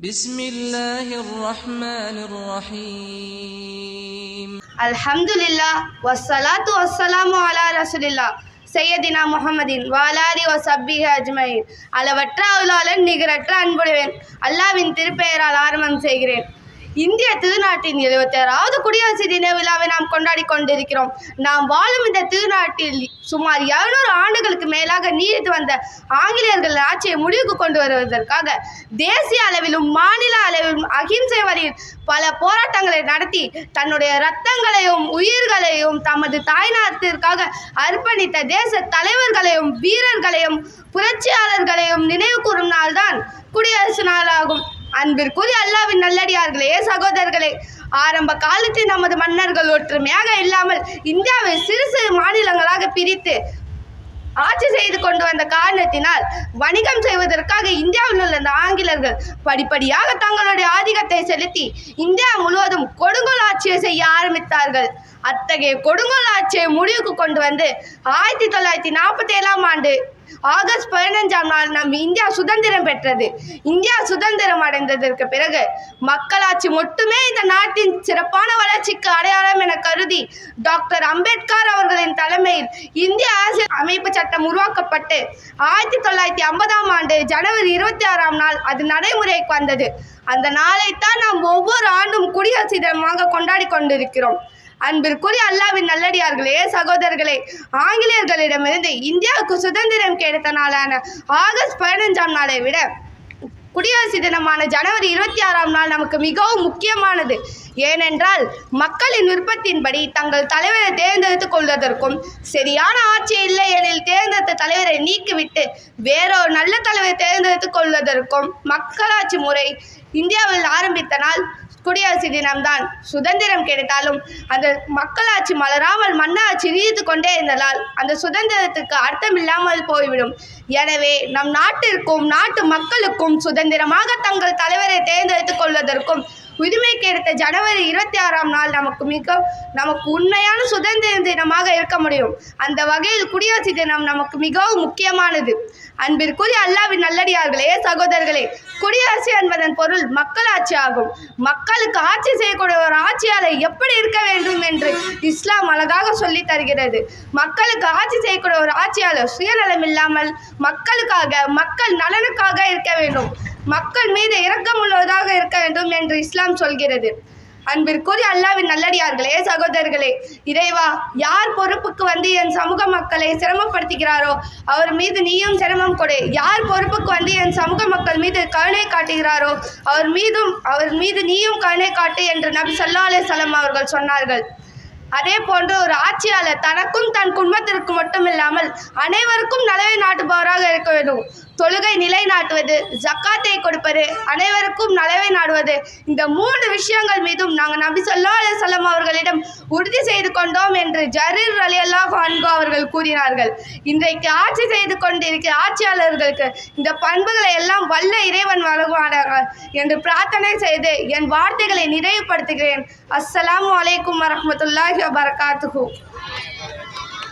بسم الله الرحمن الرحيم அல்ஹம்துலில்லா வஸ்ஸலாத்து வஸ்ஸலாமு அலா ரசூலில்லா சையதினா முஹம்மதின் வாலாரி வ சப்பிஹ அஜ்மயின் அளவற்ற அருளாளன் நிகரற்ற அன்புடையவன் அல்லாவின் திருப்பெயரால் ஆரம்பம் செய்கிறேன் இந்திய திருநாட்டின் எழுபத்தாறாவது குடியரசு தின விழாவை நாம் கொண்டாடி கொண்டிருக்கிறோம். நாம் வாழும் இந்த திருநாட்டில் சுமார் இருநூறு ஆண்டுகளுக்கு மேலாக நீடித்து வந்த ஆங்கிலேயர்கள் ஆட்சியை முடிவுக்கு கொண்டு வருவதற்காக தேசிய அளவிலும் மாநில அளவிலும் அகிம்சை வழியில் பல போராட்டங்களை நடத்தி தன்னுடைய ரத்தங்களையும் உயிர்களையும் தமது தாய்நாட்டிற்காக அர்ப்பணித்த தேச தலைவர்களையும் வீரர்களையும் புரட்சியாளர்களையும் நினைவு கூறும் நாள்தான் குடியரசு நாளாகும். அன்பிற்குரிய அல்லாவின் நல்லடியார்களே சகோதரர்களே ஆரம்ப காலத்தில் நமது மன்னர்கள் ஒற்றுமையாக இல்லாமல் இந்தியாவை சிறு சிறு மாநிலங்களாக பிரித்து ஆட்சி செய்து கொண்டு வந்த காரணத்தினால் வணிகம் செய்வதற்காக இந்தியாவில் உள்ள இந்த ஆங்கிலர்கள் படிப்படியாக தங்களுடைய ஆதிக்கத்தை செலுத்தி இந்தியா முழுவதும் கொடுங்கோல் ஆட்சியை செய்ய ஆரம்பித்தார்கள். அத்தகைய கொடுங்கோல் ஆட்சியை முடிவுக்கு கொண்டு வந்து ஆயிரத்தி தொள்ளாயிரத்தி நாற்பத்தி ஏழாம் ஆண்டு ஆகஸ்ட் பதினஞ்சாம் நாள் நம் இந்தியா சுதந்திரம் பெற்றது. இந்தியா சுதந்திரம் அடைந்ததற்கு பிறகு மக்களாட்சி மட்டுமே இந்த நாட்டின் சிறப்பான வளர்ச்சிக்கு அடையாளம் என கருதி டாக்டர் அம்பேத்கர் அவர்களின் தலைமையில் இந்திய அரசியல் அமைப்பு சட்டம் உருவாக்கப்பட்டு ஆயிரத்தி தொள்ளாயிரத்தி ஐம்பதாம் ஆண்டு ஜனவரி இருபத்தி ஆறாம் நாள் அது நடைமுறைக்கு வந்தது. அந்த நாளைத்தான் நாம் ஒவ்வொரு ஆண்டும் குடியரசு தினமாக கொண்டாடி கொண்டிருக்கிறோம். அன்பிற்குரிய அல்லாவின் நல்லடியார்களே சகோதரர்களே ஆங்கிலேயர்களிடமிருந்து இந்தியாவுக்கு சுதந்திரம் கிடைத்த நாளான ஆகஸ்ட் பதினஞ்சாம் நாளை விட குடியரசு தினமான ஜனவரி இருபத்தி ஆறாம் நாள் நமக்கு மிகவும் முக்கியமானது. ஏனென்றால் மக்களின் விருப்பத்தின்படி தங்கள் தலைவரை தேர்ந்தெடுத்துக் கொள்வதற்கும் சரியான ஆட்சி இல்லை எனில் தேர்ந்தெடுத்த தலைவரை நீக்கிவிட்டு வேறொரு நல்ல தலைவரை தேர்ந்தெடுத்துக் கொள்வதற்கும் மக்களாட்சி முறை இந்தியாவில் ஆரம்பித்த நாள் குடியரசு தினம்தான் சுதந்திரம் கிடைத்தாலும் அந்த மக்களாட்சி மலராமல் மன்னாட்சி நீடித்து கொண்டே இருந்ததால் அந்த சுதந்திரத்துக்கு அர்த்தம் இல்லாமல் போய்விடும். எனவே நம் நாட்டிற்கும் நாட்டு மக்களுக்கும் சுதந்திரமாக தங்கள் தலைவரை தேர்ந்தெடுத்துக் கொள்வதற்கும் உரிமை கிடைத்த ஜனவரி இருபத்தி ஆறாம் நாள் நமக்கு மிக நமக்கு உண்மையான சுதந்திர தினமாக இருக்க முடியும். அந்த வகையில் குடியரசு தினம் நமக்கு மிகவும் முக்கியமானது. அன்பிற்குரிய அல்லாவின் நல்லடியார்களே சகோதரர்களே குடியரசு என்பதன் பொருள் மக்களாட்சி ஆகும். மக்களுக்கு ஆட்சி செய்யக்கூடிய ஒரு ஆட்சியாளர் எப்படி இருக்க வேண்டும் என்று இஸ்லாம் அழகாக சொல்லி தருகிறது. மக்களுக்கு ஆட்சி செய்யக்கூடிய ஒரு ஆட்சியாளர் சுயநலம் இல்லாமல் மக்களுக்காக மக்கள் நலனுக்காக இருக்க வேண்டும். மக்கள் மீது இரக்கமுள்ளதாக இருக்க வேண்டும் என்று இஸ்லாம் சொல்கிறது. அன்பிற்குரிய அல்லாவின் நல்லடியார்களே சகோதரர்களே இறைவா யார் பொறுப்புக்கு வந்து என் சமூக மக்களை சிரமப்படுத்துகிறாரோ அவர் மீது நீயும் சிரமம் கொடு. யார் பொறுப்புக்கு வந்து என் சமூக மக்கள் மீது கருணை காட்டுகிறாரோ அவர் மீதும் அவர் மீது நீயும் கருணை காட்டு என்று நபி சல்லா சலம் அவர்கள் சொன்னார்கள். அதே போன்று ஒரு ஆட்சியாளர் தனக்கும் தன் குடும்பத்திற்கு மட்டும் இல்லாமல் அனைவருக்கும் நலவை நாட்டுபவராக இருக்க தொழுகை நிலைநாட்டுவது ஜக்காத்தை கொடுப்பது அனைவருக்கும் நலவை நாடுவது. இந்த மூன்று விஷயங்கள் மீதும் நாங்கள் நபி சொல்லா அலுவலம் அவர்களிடம் உறுதி செய்து கொண்டோம் என்று ஜரீர் அலி அல்லாஹ் அன்கோ அவர்கள் கூறினார்கள். இன்றைக்கு ஆட்சி செய்து கொண்டிருக்கிற ஆட்சியாளர்களுக்கு இந்த பண்புகளை எல்லாம் வல்ல இறைவன் வழங்குவார்கள் என்று பிரார்த்தனை செய்து என் வார்த்தைகளை நிறைவுபடுத்துகிறேன். அஸ்ஸலாமு அலைக்கும் வரஹ்மத்துல்லாஹி வபரகாத்துஹு.